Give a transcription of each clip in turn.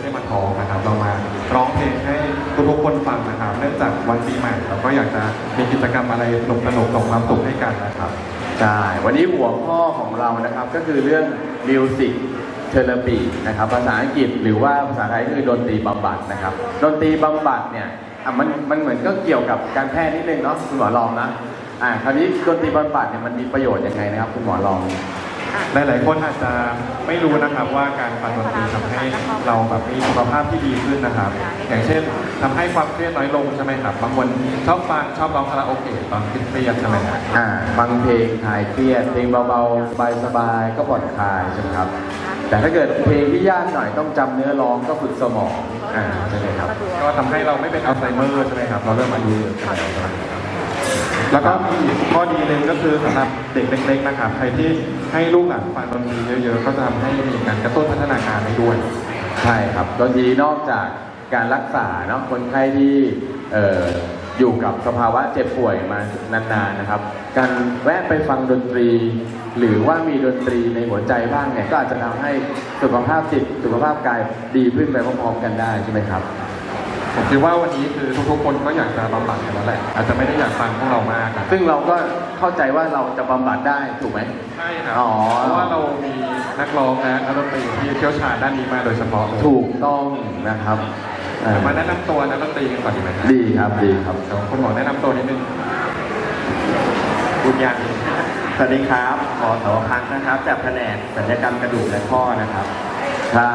ไม่ได้มาท้องนะครับ เรามาร้องเพลงให้ทุกๆคนฟังนะครับ เนื่องจากวันปีใหม่เราก็อยากจะมีกิจกรรมอะไรสนุกสนุกๆส่งความสุขให้กันนะครับใช่วันนี้หัวข้อของเรานะครับก็คือเรื่อง Music Therapy นะครับภาษาอังกฤษหรือว่าภาษาไทยคือดนตรีบำบัดนะครับดนตรีบำบัดเนี่ยมันมันเหมือนก็เกี่ยวกับการแพทย์นิดนึงเนาะคุณหมอลองนะอ่าคราวนี้ดนตรีบำบัดเนี่ยมันมีประโยชน์ยังไงนะครับ คุณหมอลอง หลาย ๆ คนอาจจะไม่รู้นะครับว่าการฟังดนตรีทำให้เราแบบมีสุขภาพที่ดีขึ้นนะครับ อย่างเช่นทำให้ความเครียดน้อยลงใช่ไหมครับบางคนชอบฟังชอบร้องคาราโอเกะตอนเครียดๆใช่ไหมครับอ่าฟังเพลงคลายเครียดเพลงเบาๆสบายๆก็ผ่อนคลายใช่ไหมครับ แต่ถ้าเกิดเพลงที่ยากหน่อยต้องจำเนื้อร้องก็ฝึกสมองอ่าใช่ไหมครับก็ทำให้เราไม่เป็นอัลไซเมอร์ใช่ไหมครับเราเริ่มอายุเยอะขึ้นแล้วใช่ไหมครับ แล้วก็มีข้อดีหนึ่งก็คือสำหรับเด็กเล็กๆนะครับใครที่ให้ลูกหลานฟังดนตรีเยอะๆ ก็จะทำให้มีการกระตุ้นพัฒนาการได้ด้วย ใช่ครับดนตรีนอกจากการรักษาเนาะคนไข้ที่เอ่ออยู่กับสภาวะเจ็บป่วยมานานๆนะครับ การแวะไปฟังดนตรี หรือว่ามีดนตรีในหัวใจบ้างเนี่ยก็อาจจะทำให้สุขภาพจิตสุขภาพกายดีขึ้นไปพร้อมๆกันได้ใช่ไหมครับ ผมคิดว่าวันนี้คือทุกๆคนก็อยากจะบำบัดกันแล้วแหละอาจจะไม่ได้อยากฟังพวกเรามากอะซึ่งเราก็เข้าใจว่าเราจะบำบัดได้ถูกไหม ใช่ครับอ๋อ เพราะว่าเรามีนักร้องและนักดนตรีที่เชี่ยวชาญด้านนี้มาโดยเฉพาะเลยถูกต้องนะครับเอ่อมาแนะนำตัวนักดนตรีกันก่อนดีไหมครับดีครับดีครับ เดี๋ยวคุณหมอแนะนำตัวนิดนึงคุณยันสวัสดีครับหมอสวพักนะครับ จากแผนกศัลยกรรมกระดูกและข้อนะครับ ครั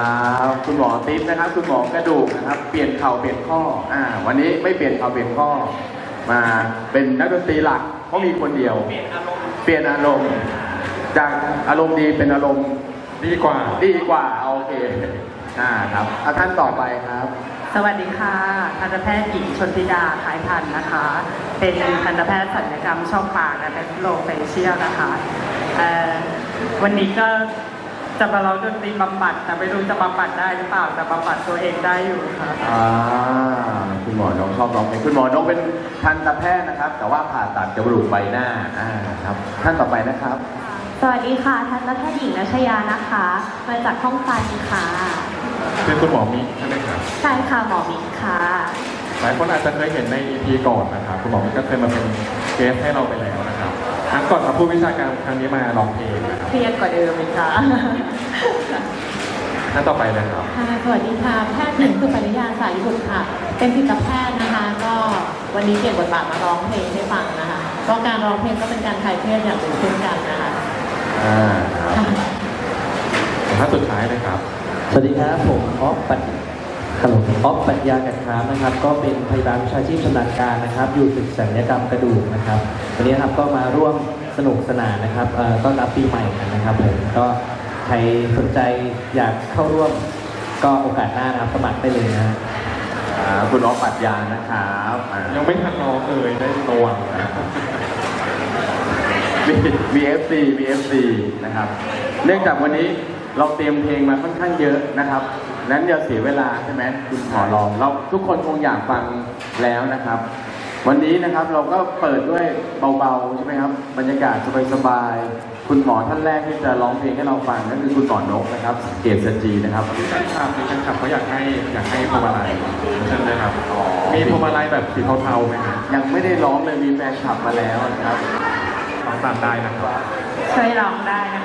บคุณหมอติ๊บนะครับ คุณหมอกระดูกนะครับ เปลี่ยนเข่าเปลี่ยนข้ออ่าวันนี้ไม่เปลี่ยนเข่าเปลี่ยนข้อ มาเป็นนักดนตรีหลักเพราะมีคนเดียว เปลี่ยนอารมณ์จากอารมณ์ดีเป็นอารมณ์ดีกว่าดีกว่าโอเคอ่าครับอะท่านต่อไปครับสวัสดีค่ะทันตแพทย์หญิงชนธิดาขายพันธ์นะคะ เป็นทันตแพทย์ศัลยกรรมช่องปากและเป็นโลเฟเชียลนะคะเอ่อวันนี้ก็ จะมาร้องดนตรีบำบัด แต่ไม่รู้จะบำบัดได้หรือเปล่าแต่บำบัดตัวเองได้อยู่ค่ะอ่าคุณหมอน้องชอบร้องเพลงคุณหมอน้องเป็นทันตแพทย์นะครับ แต่ว่าผ่าตัดจมูกใบหน้าอ่าครับ ท่านต่อไปนะครับ สวัสดีค่ะทันตแพทย์หญิงนัชยานะคะ มาจากห้องฟันค่ะคือคุณหมอมิใช่ไหมครับใช่ค่ะหมอมิกค่ะ หลายคนอาจจะเคยเห็นใน EP ก่อนนะครับคุณหมอมิก็เคยมาเป็นเกสให้เราไปแล้วนะครับครั้งก่อนมาพูดวิชาการครั้งนี้มาร้องเพลงนะค รับเครียดกว่าเดิมอีกค่ะท่านต่อไปเลยครับ ค่ะสวัสดีค่ะ แพทย์หญิงสุปริยาสายบุตรค่ะ เป็นจิตแพทย์นะคะ ก็วันนี้เปลี่ยนบทบาทมาร้องเพลงให้ฟังนะคะ ก็การร้องเพลงก็เป็นการคลายเครียดอย่างหนึ่งเช่นกันนะคะอ่าครับท่านสุดท้ายเลยครับ สวัสดีครับผมออฟปัญฮัลโหลออฟปัญญากันครามนะครับ ก็เป็นพยาบาลวิชาชีพชำนาญการนะครับ อยู่ตึกศัลยกรรมกระดูกนะครับ วันนี้นะครับก็มาร่วม สนุกสนานนะครับเอ่อต้อนรับปีใหม่กันนะครับผมก็ใครสนใจอยากเข้าร่วมก็โอกาสหน้านะครับสมัครได้เลยนะอ่าคุณออฟปรัชญานะครับอ่ายังไม่ทันร้องเลยได้ระวังนะมีมี FC มี FC นะครับ เนื่องจากวันนี้เราเตรียมเพลงมาค่อนข้างเยอะนะครับนั้นอย่าเสียเวลาใช่ไหมคุณขอลองเราทุกคนคงอยากฟังแล้วนะครับ วันนี้นะครับเราก็เปิดด้วยเบาๆใช่ไหมครับบรรยากาศสบายๆคุณหมอท่านแรกที่จะร้องเพลงให้เราฟังนั่นคือคุณหมอนกนะครับเกษสจีนะครับมีแฟนคลับมีแฟนคลับเขาอยากให้อยากให้พวงมาลัยใช่ไหมครับมีพวงมาลัยแบบสีเทาๆไหมครับยังไม่ได้ร้องเลยมีแฟนคลับมาแล้วนะครับร้องตามได้นะครับช่วยร้องได้นะคะ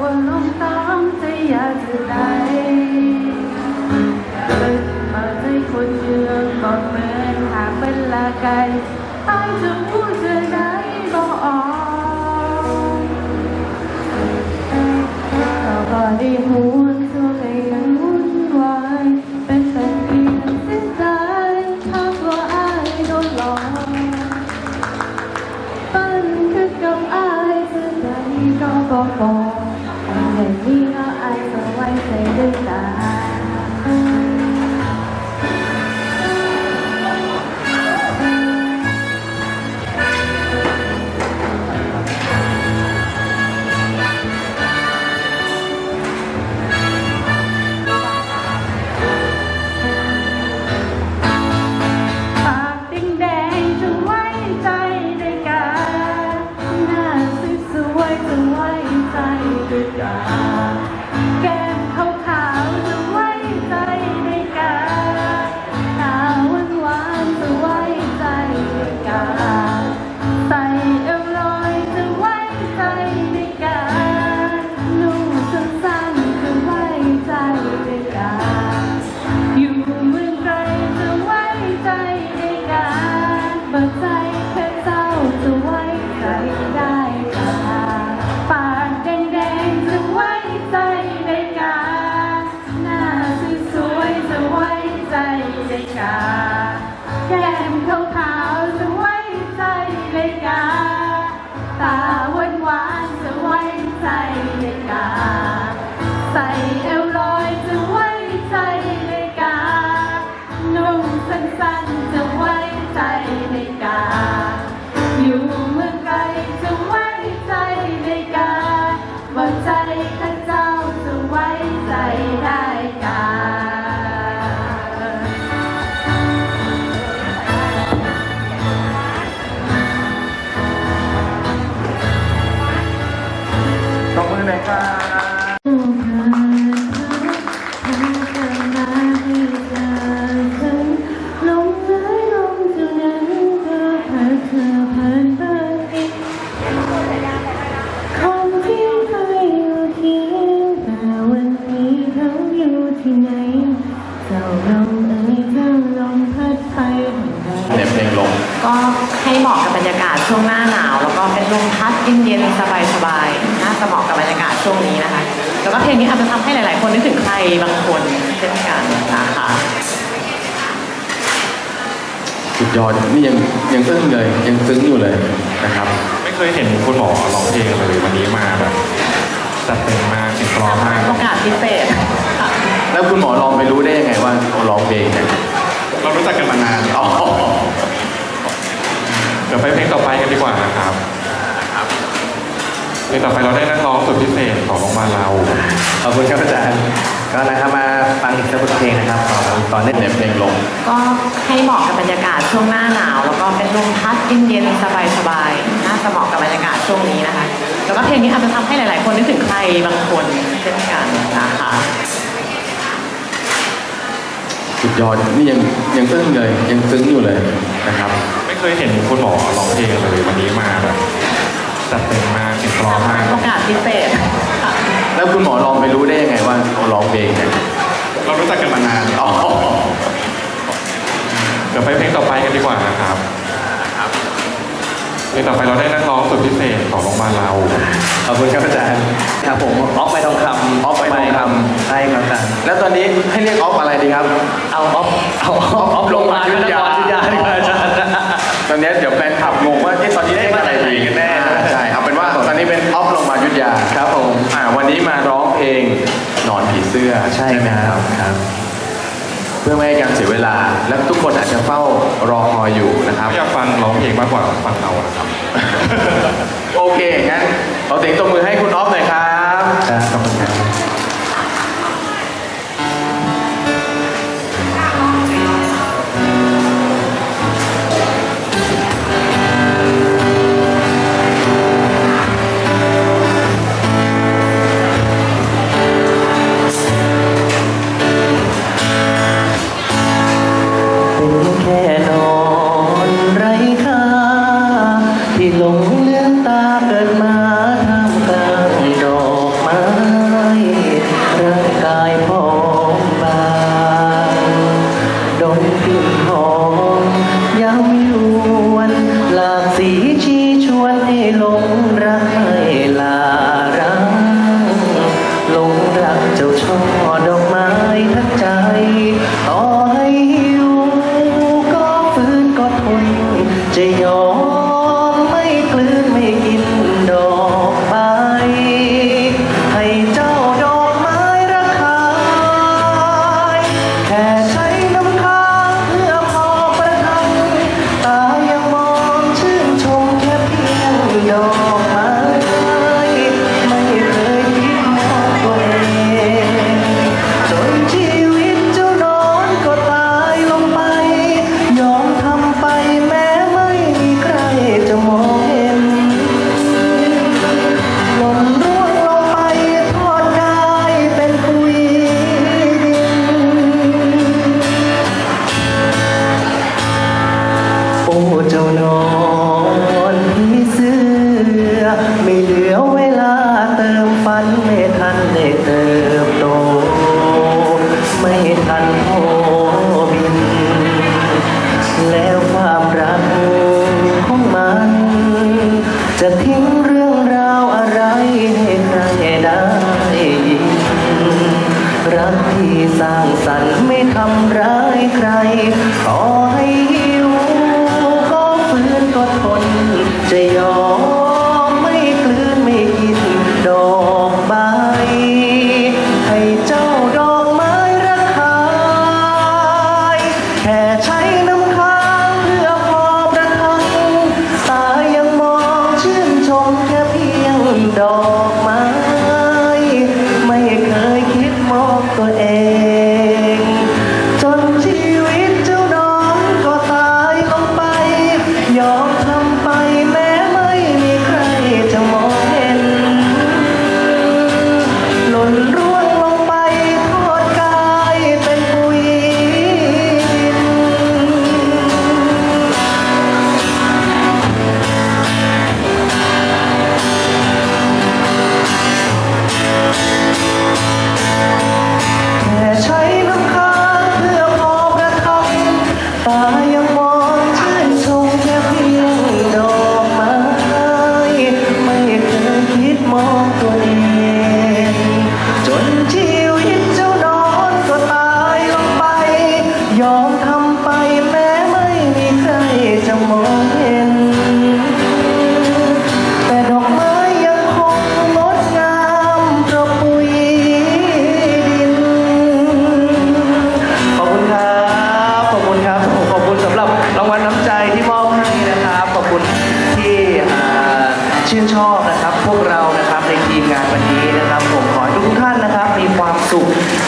ว่าลงตามใจยากจะได้เกิดมาในคนเมืองก่อนเมืองหาเป็นลาไกล ช่วงหน้าหนาว แล้วก็เป็นลมพัดเย็นๆสบายๆน่าจะเหมาะกับบรรยากาศช่วงนี้นะคะ แล้วก็เพลงนี้อาจจะทำให้หลาย ๆ คนนึกถึงใครบางคนเช่นกันนะคะสุดยอดนี่ยังยังซึ้งเลยยังซึ้งอยู่เลยนะครับ ไม่เคยเห็นคุณหมอร้องเพลงเลยวันนี้มาแบบจัดเต็มมากเสียงเพร้อมมากโอกาสพิเศษค่ะแล้วคุณหมอลองไปรู้ได้ยังไงว่าเขาร้องเพลงเนี่ยเรารู้จักกันมานานอ๋อเดี๋ยวไปเพลงต่อไปกันดีกว่านะครับเพลงต่อไปเราได้นักร้องสุดพิเศษของโรงพยาบาลเราขอบคุณครับอาจารย์ก็นะครับมาฟังอีกสักบทเพลงนะครับของตอนนี้เนี่ยเพลงลงก็ให้เหมาะกับบรรยากาศช่วงหน้าหนาว แล้วก็เป็นลมพัดเย็นๆสบายๆน่าจะเหมาะกับบรรยากาศช่วงนี้นะคะ แล้วก็เพลงนี้อาจจะทำให้หลายๆ คนนึกถึงใครบางคนเช่นกันนะคะสุดยอดนี่ยังยังซึ้งเลยยังซึ้งอยู่เลยนะครับไม่ เคยเห็นคุณหมอร้องเพลงเลยวันนี้มาแบบจัดเต็มมากเสียงเพร้อมมาก โอกาสพิเศษค่ะแล้วคุณหมอลองไปรู้ได้ยังไงว่าเขาร้องเพลงเนี่ยเรารู้จักกันมานานอ๋อเดี๋ยวไปเพลงต่อไปกันดีกว่านะครับเพลงต่อไปเราได้นักร้องสุดพิเศษของโรงพยาบาลเรา ขอบคุณครับอาจารย์ครับผมออฟไปทองคำออฟไปทองคำใช่ครับอาจารย์แล้วตอนนี้ให้เรียกออฟอะไรดีครับ เอาออฟเอาออฟออฟลงมายุทธยายุทธยาดีกว่าอาจารย์ ตอนนี้เดี๋ยวแฟนคลับงงว่าเอ๊ะตอนนี้เรียกอะไรดีกันแน่อ่าใช่เอาเป็นว่าตอนนี้เป็นออฟลงมายุทธยาครับผม อ่าวันนี้มาร้องเพลงหนอนผีเสื้อใช่ไหมครับครับ เพื่อไม่ให้การเสียเวลา และทุกคนอาจจะเฝ้ารอคอยอยู่นะครับ อยากฟังร้องเพลงมากกว่าฟังเรานะครับ โอเคงั้นเราเสียงตบมือให้คุณออฟหน่อยครับ ครับขอบคุณครับ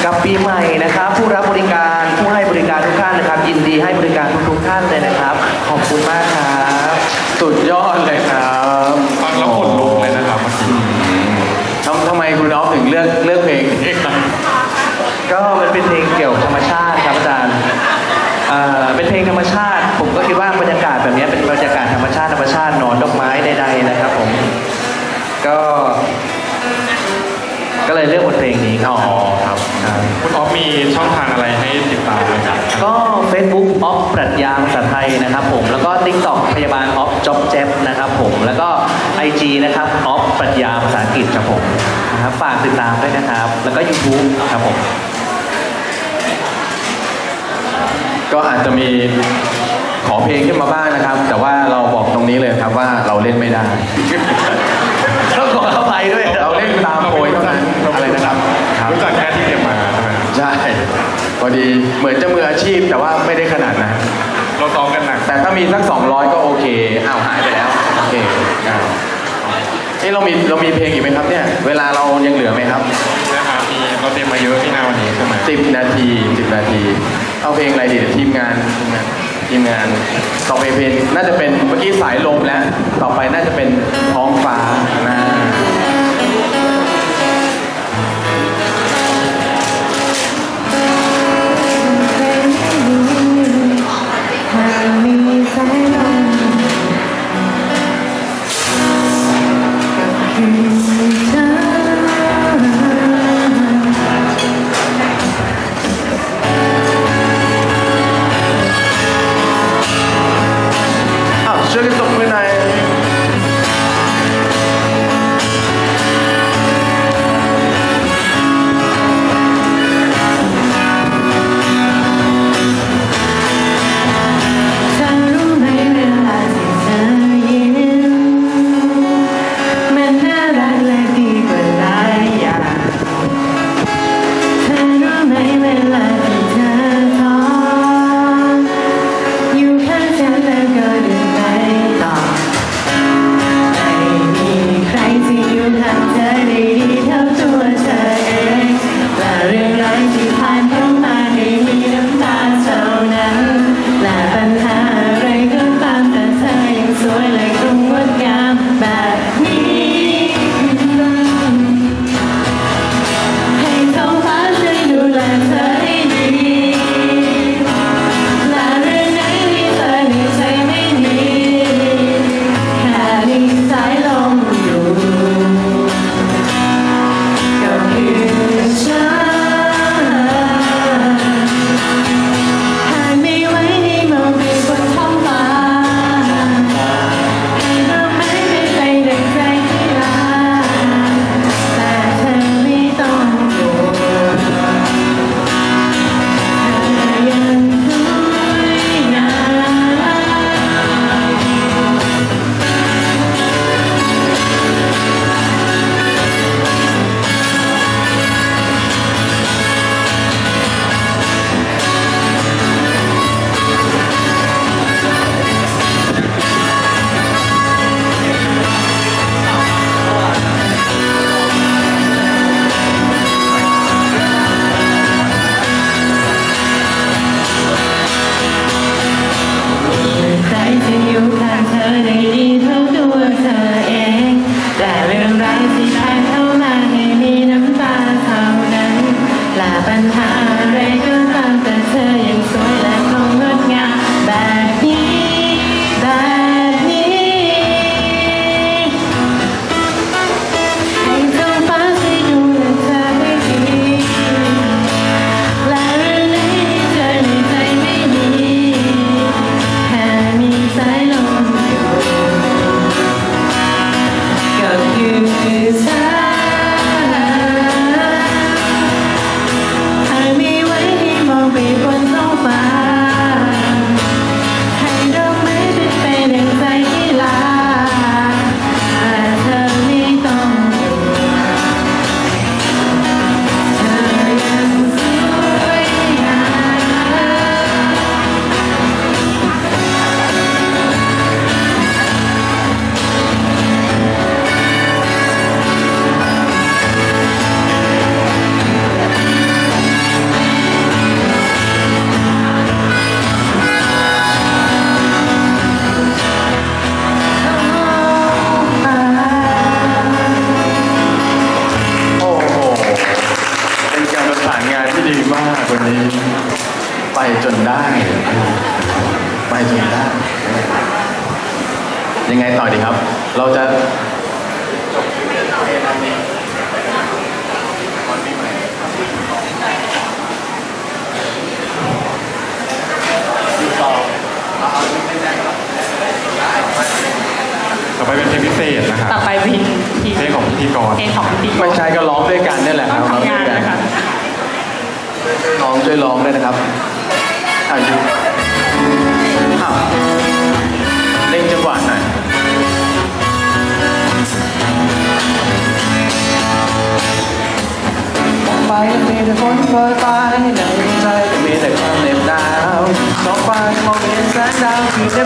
กับปีใหม่นะครับ ผู้รับบริการผู้ให้บริการทุกท่านนะครับ ยินดีให้บริการทุกๆท่านเลยนะครับ ขอบคุณมากครับ สุดยอดเลยครับ ก็ TikTok พยาบาลออฟจ็อบเจ็บนะครับผมแล้วก็ IG นะครับออฟปรัชญาภาษาอังกฤษครับผมนะครับฝากติดตามด้วยนะครับ แล้วก็ YouTube ครับผม ก็อาจจะมีขอเพลงขึ้นมาบ้างนะครับ แต่ว่าเราบอกตรงนี้เลยครับว่าเราเล่นไม่ได้ ต้องขออภัยด้วยเราเล่นตามโพยเท่านั้นอะไรนะครับครับรู้จักแค่ที่เก็บมาใช่ไหมครับใช่พอดีเหมือนจะมืออาชีพแต่ว่าไม่ได้ขนาดนั้น เราซ้อมกันหนักแต่ถ้ามีสัก200ก็โอเคอ้าวหายไปแล้วโอเคอ้าวนี่เรามีเรามีเพลงอีกไหมครับเนี่ย เวลาเรายังเหลือไหมครับนะครับมีเราเตรียมมาเยอะที่หน้าวันนี้ใช่ไหม10นาที10นาที เอาเพลงอะไรดีเดี๋ยวทีมงานทีมงานทีมงานต่อไปเพลงน่าจะเป็นเมื่อกี้สายลมแล้ว ต่อไปน่าจะเป็นท้องฟ้านะ อ้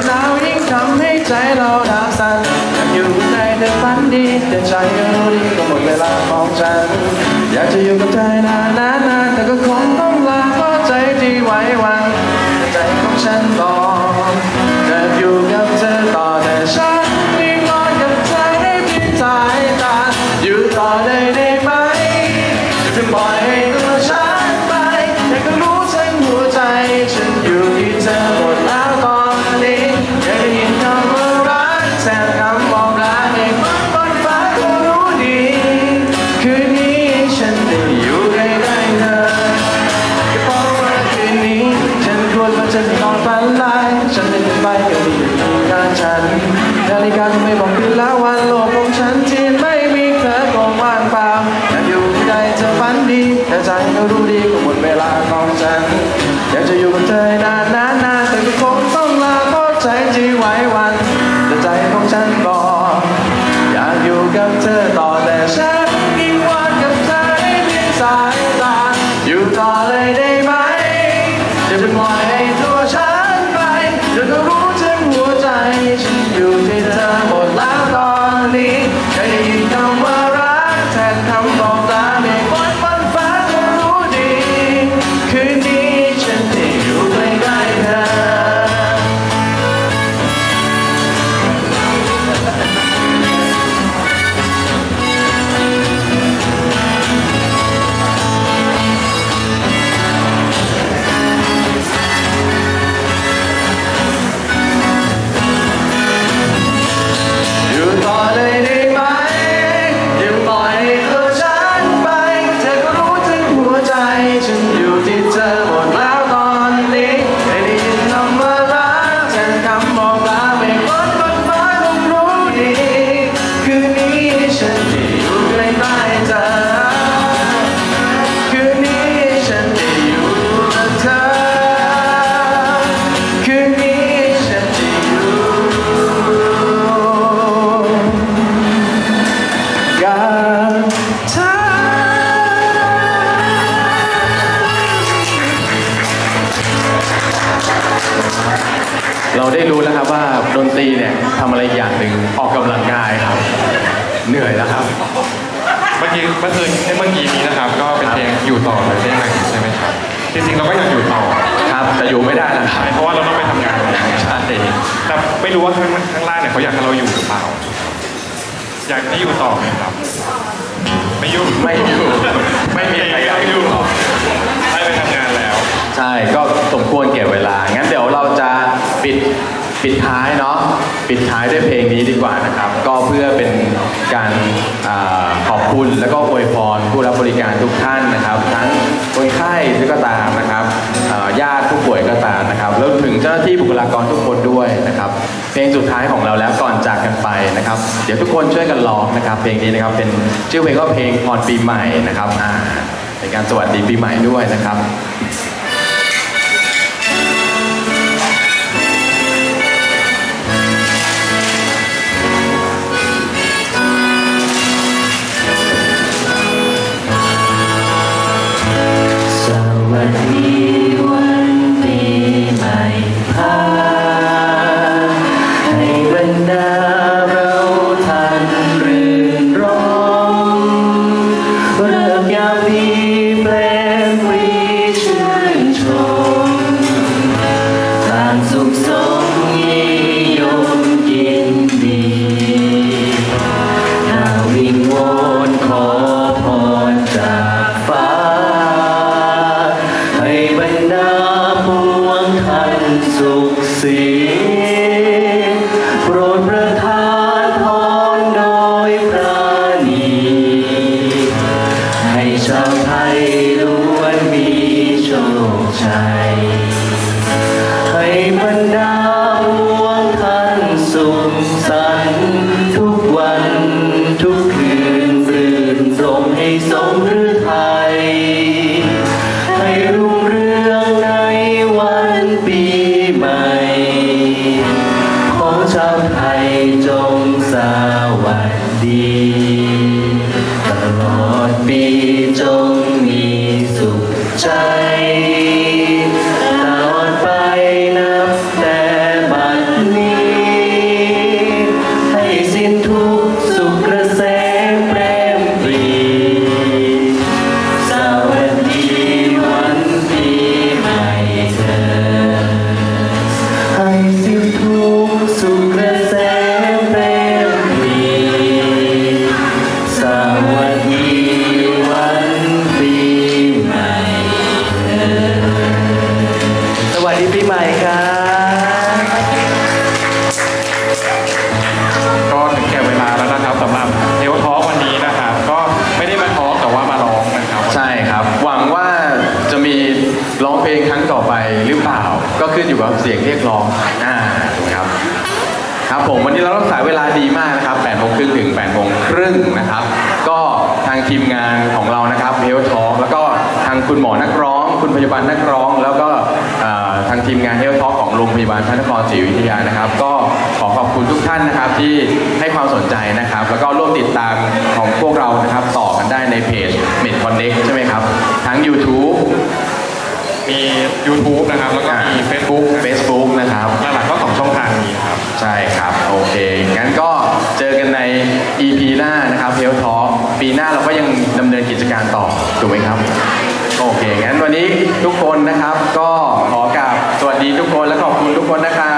า ปิดท้ายเนาะปิดท้ายด้วยเพลงนี้ดีกว่านะครับ ก็เพื่อเป็นการอาขอบคุณแล้วก็อวยพรผู้รับบริการทุกท่านนะครับ ทั้งคนไข้ที่ก็ตามนะครับอ่าญาติผู้ป่วยก็ตามนะครับแล้วถึงเจ้าหน้าที่บุคลากรทุกคนด้วยนะครับ เพลงสุดท้ายของเราแล้วก่อนจากกันไปนะครับ เดี๋ยวทุกคนช่วยกันร้องนะครับ เพลงนี้นะครับเป็นชื่อเพลงว่าเพลงพรปีใหม่นะครับอ่าเป็นการสวัสดีปีใหม่ด้วยนะครับ คุณหมอนักร้อง คุณพยาบาลนักร้อง แล้วก็เอ่อทางทีมงานเฮลทอของโรงพยาบาลพระนครศรีอยุธยานะครับ ก็ขอขอบคุณทุกท่านนะครับที่ให้ความสนใจนะครับ แล้วก็ร่วมติดตามของพวกเรานะครับต่อกันได้ในเพจ Med Connect ใช่ไหมครับ ทั้ง YouTube มี YouTube นะครับ แล้วก็มี Facebook นะ Facebook นะครับหลักๆก็สองช่องทางนี้ครับ ใช่ครับ โอเค งั้นก็เจอกันใน EP หน้านะครับ Health Talk ปีหน้าเราก็ยังดำเนินกิจการต่อ ถูกไหมครับ ทุกคนนะครับ ก็ขอกราบสวัสดีทุกคนและขอบคุณทุกคนนะครับ